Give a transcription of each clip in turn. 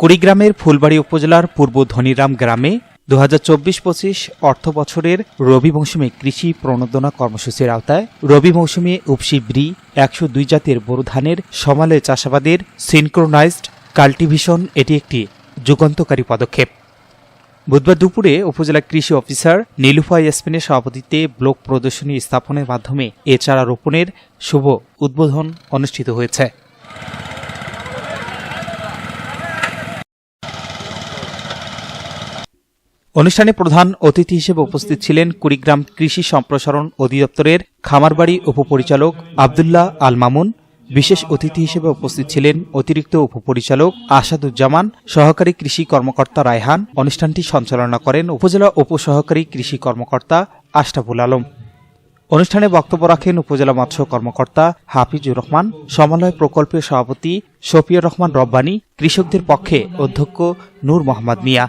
কুড়িগ্রামের ফুলবাড়ি উপজেলার পূর্ব ধনিরাম গ্রামে দু হাজার চব্বিশ পঁচিশ অর্থ বছরের রবি মৌসুমে কৃষি প্রণোদনা কর্মসূচির আওতায় রবি মৌসুমে উপসি ব্রি, একশো দুই জাতের বোরো ধানের সমালে চাষাবাদের সিনক্রোনাইজড কাল্টিভিশন এটি একটি যুগান্তকারী পদক্ষেপ। বুধবার দুপুরে উপজেলা কৃষি অফিসার নীলুফা ইয়াসমিনের সভাপতিত্বে ব্লক প্রদর্শনী স্থাপনের মাধ্যমে এ চারা রোপণের শুভ উদ্বোধন অনুষ্ঠিত হয়েছে। অনুষ্ঠানে প্রধান অতিথি হিসেবে উপস্থিত ছিলেন কুড়িগ্রাম কৃষি সম্প্রসারণ অধিদপ্তরের খামারবাড়ি উপপরিচালক আবদুল্লাহ আল মামুন, বিশেষ অতিথি হিসেবে উপস্থিত ছিলেন অতিরিক্ত উপপরিচালক আসাদুজ্জামান, সহকারী কৃষি কর্মকর্তা রায়হান। অনুষ্ঠানটি সঞ্চালনা করেন উপজেলা উপসহকারী কৃষি কর্মকর্তা আশরাফুল আলম। অনুষ্ঠানে বক্তব্য রাখেন উপজেলা মৎস্য কর্মকর্তা হাফিজুর রহমান, সমন্বয় প্রকল্পের সভাপতি শফিউর রহমান রব্বানী, কৃষকদের পক্ষে অধ্যক্ষ নূর মোহাম্মদ মিয়া।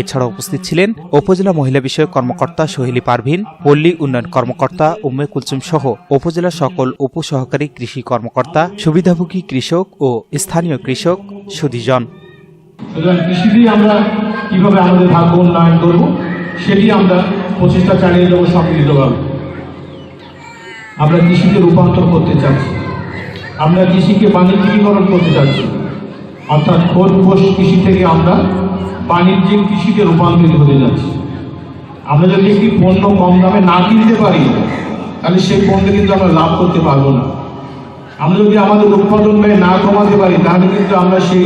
এছাড়া উপস্থিত ছিলেন উপজেলা মহিলা বিষয়ক কর্মকর্তা সোহেলি পারভিন, পল্লী উন্নয়ন কর্মকর্তা উম্মে কুলসুম সহ উপজেলার সকল উপসহকারী কৃষি কর্মকর্তা, সুবিধাভোগী কৃষক ও স্থানীয় কৃষক দিয়ে আমরা কীভাবে আমাদের ভাগ্য উন্নয়ন সেটি আমরা প্রচেষ্টা চালিয়ে যাব সম্মিলিতভাবে আমরা কৃষিকে রূপান্তর করতে চাচ্ছি। আমরা কৃষিকে বাণিজ্যিকীকরণ করতে চাচ্ছি। অর্থাৎ খোঁজ পোষ কৃষি থেকে আমরা বাণিজ্যিক কৃষিতে রূপান্তরিত হতে যাচ্ছি। আমরা যদি একটি পণ্য কম দামে না কিনতে পারি, তাহলে সেই পণ্য কিন্তু আমরা লাভ করতে পারব না। আমরা যদি আমাদের উৎপাদন ব্যয় না কমাতে পারি, তাহলে কিন্তু আমরা সেই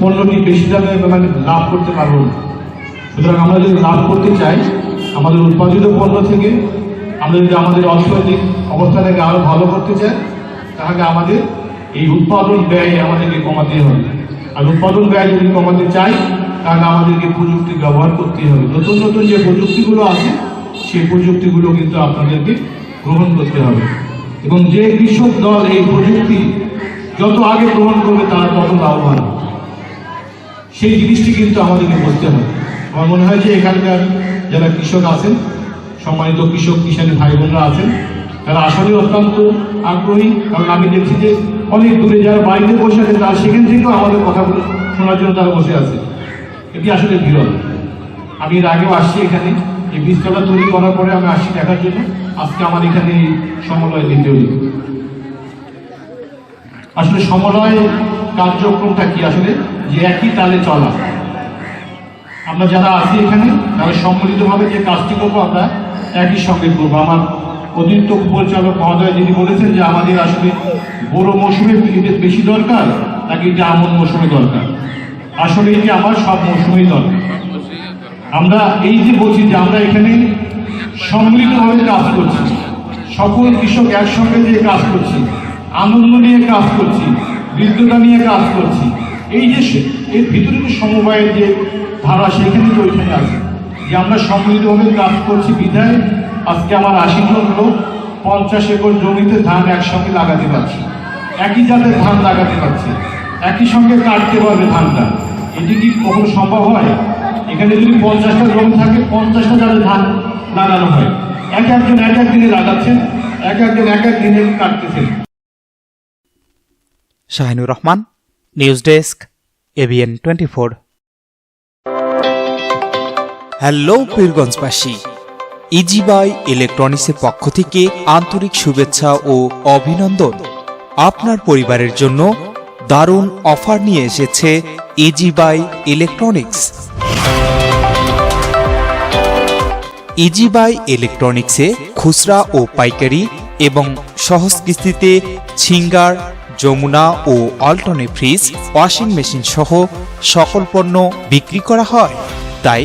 পণ্যটি বেশি দামে মানে লাভ করতে পারব না। সুতরাং আমরা যদি লাভ করতে চাই, আমাদের উৎপাদিত পণ্য থেকে আমরা যদি আমাদের অর্থনৈতিক অবস্থাটাকে আরও ভালো করতে চাই তাহলে আমাদের এই উৎপাদন ব্যয় আমাদেরকে কমাতে হবে। আর উৎপাদন ব্যয় যদি কমাতে চাই, তাহলে আমাদেরকে প্রযুক্তি ব্যবহার করতে হবে। নতুন নতুন যে প্রযুক্তিগুলো আছে, সেই প্রযুক্তিগুলো কিন্তু আপনাদেরকে গ্রহণ করতে হবে। এবং যে কৃষক দল এই প্রযুক্তি যত আগে গ্রহণ করবে, তারা তত লাভবান। সেই জিনিসটি কিন্তু আমাদেরকে বুঝতে হবে। আমার মনে হয় যে এখানকার যারা কৃষক আছেন সম্মানিত কৃষক কিষানী ভাই বোনরা আছেন। তারা আসলে অত্যন্ত আগ্রহী কারণ আমি দেখছি যে অনেক দূরে যারা বাড়িতে বসে আছে তারা সেখান থেকেও আমাদের কথাগুলো শোনার জন্য তারা বসে আছে এটি আসলে বিরল। আমি এর আগেও আসছি এখানে। এই বীজতলা তৈরি করার পরে আমি আসছি দেখার জন্য। আজকে আমার এখানে এই সমলয় দিতে হইল আসলে সমলয় কার্যক্রমটা কি আসলে? যে একই তালে চলা। আমরা যারা আছি এখানে, তারা সম্মিলিতভাবে যে কাজটি করব, আমরা একই সঙ্গে করব। আমার অতিরিক্ত পরিচালক মহোদয় যিনি বলেছেন যে আমাদের আসলে বড় মৌসুমে এটি বেশি দরকার, নাকি এটা আমন মৌসুমে দরকার? আসলে এটি আমার সব মৌসুমেই দরকার। আমরা এই যে বলছি যে আমরা এখানে সম্মিলিতভাবে কাজ করছি, সকল কৃষক একসঙ্গে যে কাজ করছি, আনন্দ নিয়ে কাজ করছি, বৃদ্ধতা নিয়ে কাজ করছি, এই যে এর ভিতরে সমবায়ের যে ধারা সেখানে তো ওইখানে আছে। যে আমরা সম্মিলিতভাবে কাজ করছি বিধায়, আজকে আমার আশি জন লোক পঞ্চাশ একর জমিতে ধান একসঙ্গে লাগাতে পারছি। একই জাতের ধান লাগাতে পারছি। একই সঙ্গে কাটতে পারবে ধানটা। এটি কি কখনো সম্ভব হয়? এখানে যদি পঞ্চাশটা জমি থাকে, পঞ্চাশটা জাতের ধান লাগানো হয়। এক একজন এক এক দিনে লাগাচ্ছেন, এক একজন এক এক দিনে কাটতেছেন। Shahinur Rahman, news desk, ABN twenty four. Hello পীরগঞ্জবাসী ইজিবাই ইলেকট্রনিক্সের পক্ষ থেকে আন্তরিক শুভেচ্ছা ও অভিনন্দন। আপনার পরিবারের জন্য দারুণ অফার নিয়ে এসেছে ইজিবাই ইলেকট্রনিক্স ইজিবাই ইলেকট্রনিক্সে খুচরা ও পাইকারি এবং সহজ কিস্তিতে ছিঙ্গার, যমুনা ও অল্টনে ফ্রিজ, ওয়াশিং মেশিন সহ সকল পণ্য বিক্রি করা হয়। তাই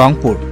রংপুর।